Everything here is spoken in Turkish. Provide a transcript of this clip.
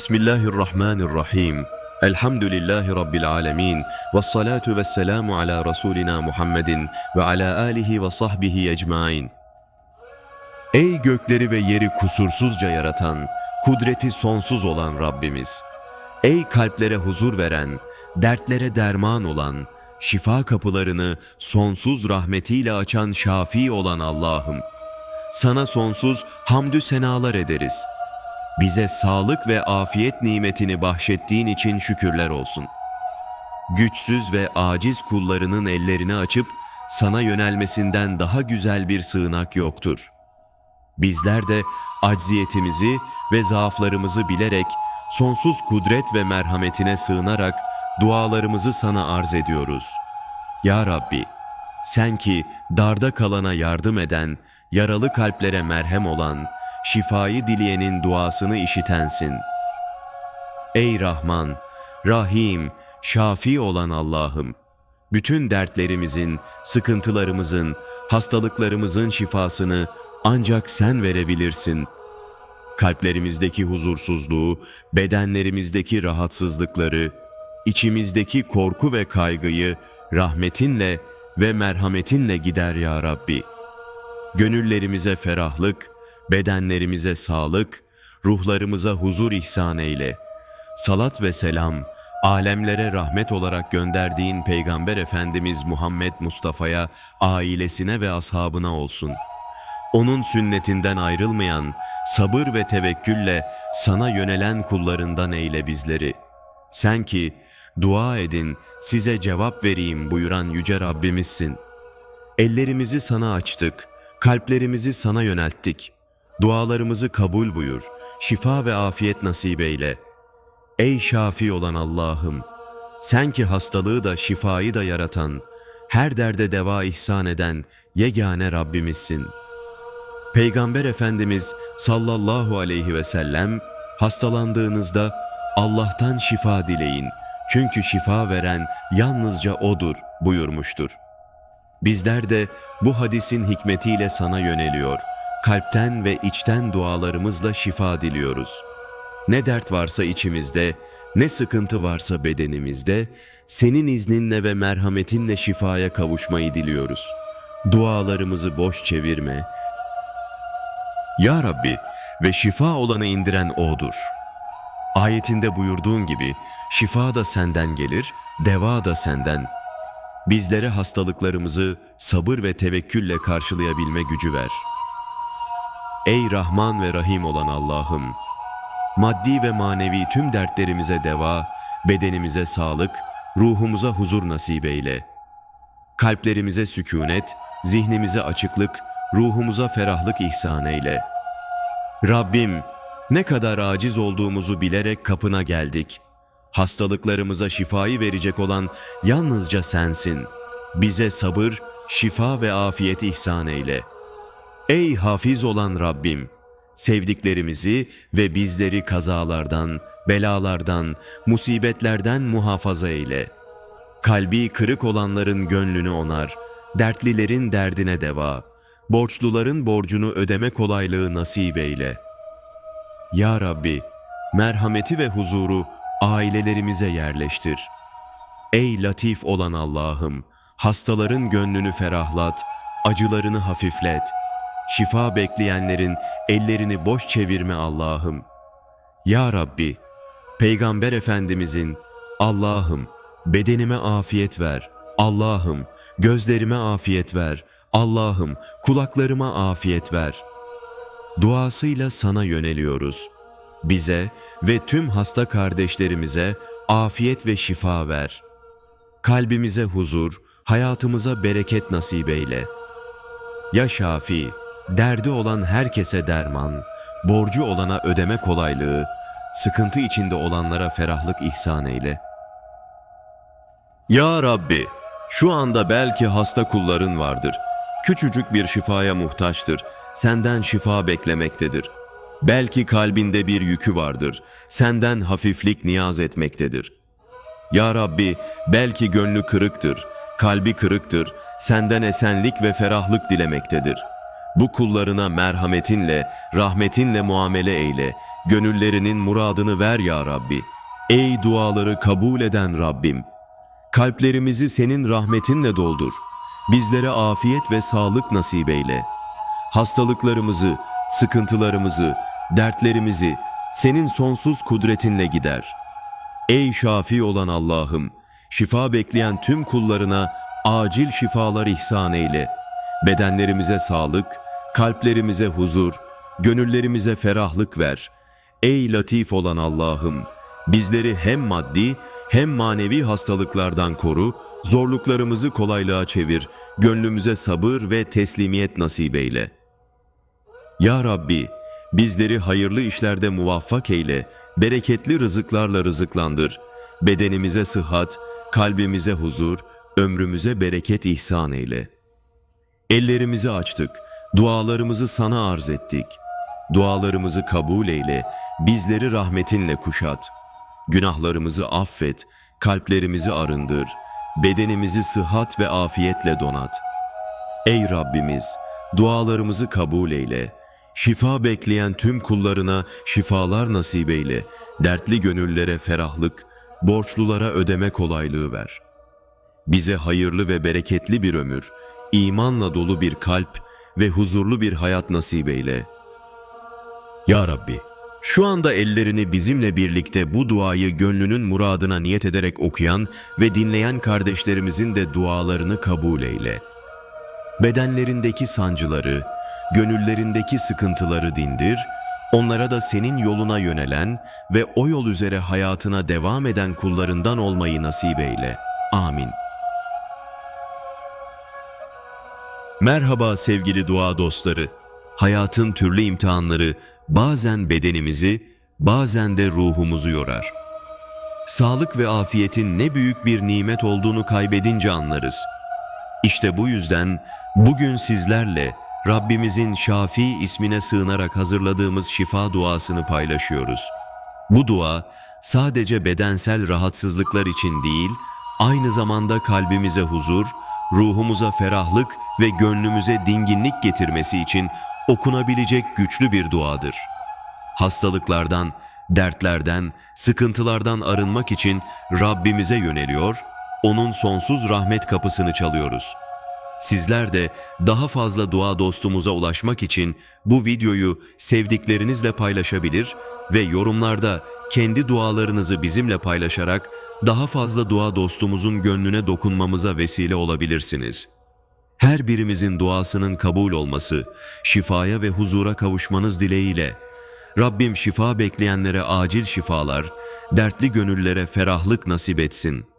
Bismillahirrahmanirrahim. Elhamdülillahi Rabbil alemin. Ve salatu ve selamu ala Resulina Muhammedin ve ala alihi ve sahbihi ecmain. Ey gökleri ve yeri kusursuzca yaratan, kudreti sonsuz olan Rabbimiz! Ey kalplere huzur veren, dertlere derman olan, şifa kapılarını sonsuz rahmetiyle açan şafi olan Allah'ım! Sana sonsuz hamdü senalar ederiz. Bize sağlık ve afiyet nimetini bahşettiğin için şükürler olsun. Güçsüz ve aciz kullarının ellerini açıp sana yönelmesinden daha güzel bir sığınak yoktur. Bizler de acziyetimizi ve zaaflarımızı bilerek sonsuz kudret ve merhametine sığınarak dualarımızı sana arz ediyoruz. Ya Rabbi, sen ki darda kalana yardım eden, yaralı kalplere merhem olan, şifayı dileyenin duasını işitensin. Ey Rahman, Rahim, Şafi olan Allah'ım, bütün dertlerimizin, sıkıntılarımızın, hastalıklarımızın şifasını ancak sen verebilirsin. Kalplerimizdeki huzursuzluğu, bedenlerimizdeki rahatsızlıkları, içimizdeki korku ve kaygıyı rahmetinle ve merhametinle gider ya Rabbi. Gönüllerimize ferahlık, bedenlerimize sağlık, ruhlarımıza huzur ihsan eyle. Salat ve selam, alemlere rahmet olarak gönderdiğin Peygamber Efendimiz Muhammed Mustafa'ya, ailesine ve ashabına olsun. Onun sünnetinden ayrılmayan, sabır ve tevekkülle sana yönelen kullarından eyle bizleri. Sen ki, dua edin, size cevap vereyim buyuran Yüce Rabbimizsin. Ellerimizi sana açtık, kalplerimizi sana yönelttik. Dualarımızı kabul buyur, şifa ve afiyet nasip eyle. Ey şafi olan Allah'ım, sen ki hastalığı da şifayı da yaratan, her derde deva ihsan eden yegane Rabbimizsin. Peygamber Efendimiz sallallahu aleyhi ve sellem hastalandığınızda Allah'tan şifa dileyin. Çünkü şifa veren yalnızca O'dur buyurmuştur. Bizler de bu hadisin hikmetiyle sana yöneliyor. Kalpten ve içten dualarımızla şifa diliyoruz. Ne dert varsa içimizde, ne sıkıntı varsa bedenimizde, senin izninle ve merhametinle şifaya kavuşmayı diliyoruz. Dualarımızı boş çevirme. Ya Rabbi ve şifa olanı indiren O'dur. Ayetinde buyurduğun gibi şifa da senden gelir, deva da senden. Bizlere hastalıklarımızı sabır ve tevekkülle karşılayabilme gücü ver. Ey Rahman ve Rahim olan Allah'ım! Maddi ve manevi tüm dertlerimize deva, bedenimize sağlık, ruhumuza huzur nasip eyle. Kalplerimize sükunet, zihnimize açıklık, ruhumuza ferahlık ihsan eyle. Rabbim, ne kadar aciz olduğumuzu bilerek kapına geldik. Hastalıklarımıza şifayı verecek olan yalnızca sensin. Bize sabır, şifa ve afiyet ihsan eyle. Ey hafiz olan Rabbim! Sevdiklerimizi ve bizleri kazalardan, belalardan, musibetlerden muhafaza eyle. Kalbi kırık olanların gönlünü onar, dertlilerin derdine deva, borçluların borcunu ödeme kolaylığı nasip eyle. Ya Rabbi, merhameti ve huzuru ailelerimize yerleştir. Ey latif olan Allah'ım, hastaların gönlünü ferahlat, acılarını hafiflet. Şifa bekleyenlerin ellerini boş çevirme Allah'ım. Ya Rabbi, Peygamber Efendimizin Allah'ım bedenime afiyet ver. Allah'ım gözlerime afiyet ver. Allah'ım kulaklarıma afiyet ver. Duasıyla sana yöneliyoruz. Bize ve tüm hasta kardeşlerimize afiyet ve şifa ver. Kalbimize huzur, hayatımıza bereket nasip eyle. Ya Şafi, derdi olan herkese derman, borcu olana ödeme kolaylığı, sıkıntı içinde olanlara ferahlık ihsan eyle. Ya Rabbi, şu anda belki hasta kulların vardır. Küçücük bir şifaya muhtaçtır. Senden şifa beklemektedir. Belki kalbinde bir yükü vardır. Senden hafiflik niyaz etmektedir. Ya Rabbi, belki gönlü kırıktır, kalbi kırıktır. Senden esenlik ve ferahlık dilemektedir. Bu kullarına merhametinle, rahmetinle muamele eyle. gönüllerinin muradını ver ya Rabbi. Ey duaları kabul eden Rabbim, kalplerimizi senin rahmetinle doldur. Bizlere afiyet ve sağlık nasip eyle. Hastalıklarımızı, sıkıntılarımızı, dertlerimizi senin sonsuz kudretinle gider. Ey şafi olan Allah'ım, şifa bekleyen tüm kullarına acil şifalar ihsan eyle. Bedenlerimize sağlık, kalplerimize huzur, gönüllerimize ferahlık ver. Ey latif olan Allah'ım, bizleri hem maddi hem manevi hastalıklardan koru, zorluklarımızı kolaylığa çevir, gönlümüze sabır ve teslimiyet nasip eyle. Ya Rabbi, bizleri hayırlı işlerde muvaffak eyle, bereketli rızıklarla rızıklandır. Bedenimize sıhhat, kalbimize huzur, ömrümüze bereket ihsan eyle. Ellerimizi açtık, dualarımızı sana arz ettik. Dualarımızı kabul eyle, bizleri rahmetinle kuşat. Günahlarımızı affet, kalplerimizi arındır, bedenimizi sıhhat ve afiyetle donat. Ey Rabbimiz, dualarımızı kabul eyle. Şifa bekleyen tüm kullarına şifalar nasip eyle. Dertli gönüllere ferahlık, borçlulara ödeme kolaylığı ver. Bize hayırlı ve bereketli bir ömür, imanla dolu bir kalp ve huzurlu bir hayat nasip eyle. Ya Rabbi, şu anda ellerini bizimle birlikte bu duayı gönlünün muradına niyet ederek okuyan ve dinleyen kardeşlerimizin de dualarını kabul eyle. Bedenlerindeki sancıları, gönüllerindeki sıkıntıları dindir, onlara da senin yoluna yönelen ve o yol üzere hayatına devam eden kullarından olmayı nasip eyle. Amin. Merhaba sevgili dua dostları. Hayatın türlü imtihanları bazen bedenimizi, bazen de ruhumuzu yorar. Sağlık ve afiyetin ne büyük bir nimet olduğunu kaybedince anlarız. İşte bu yüzden bugün sizlerle Rabbimizin Şafi ismine sığınarak hazırladığımız şifa duasını paylaşıyoruz. Bu dua sadece bedensel rahatsızlıklar için değil, aynı zamanda kalbimize huzur, ruhumuza ferahlık ve gönlümüze dinginlik getirmesi için okunabilecek güçlü bir duadır. Hastalıklardan, dertlerden, sıkıntılardan arınmak için Rabbimize yöneliyor, O'nun sonsuz rahmet kapısını çalıyoruz. Sizler de daha fazla dua dostumuza ulaşmak için bu videoyu sevdiklerinizle paylaşabilir ve yorumlarda kendi dualarınızı bizimle paylaşarak daha fazla dua dostumuzun gönlüne dokunmamıza vesile olabilirsiniz. Her birimizin duasının kabul olması, şifaya ve huzura kavuşmanız dileğiyle Rabbim şifa bekleyenlere acil şifalar, dertli gönüllere ferahlık nasip etsin.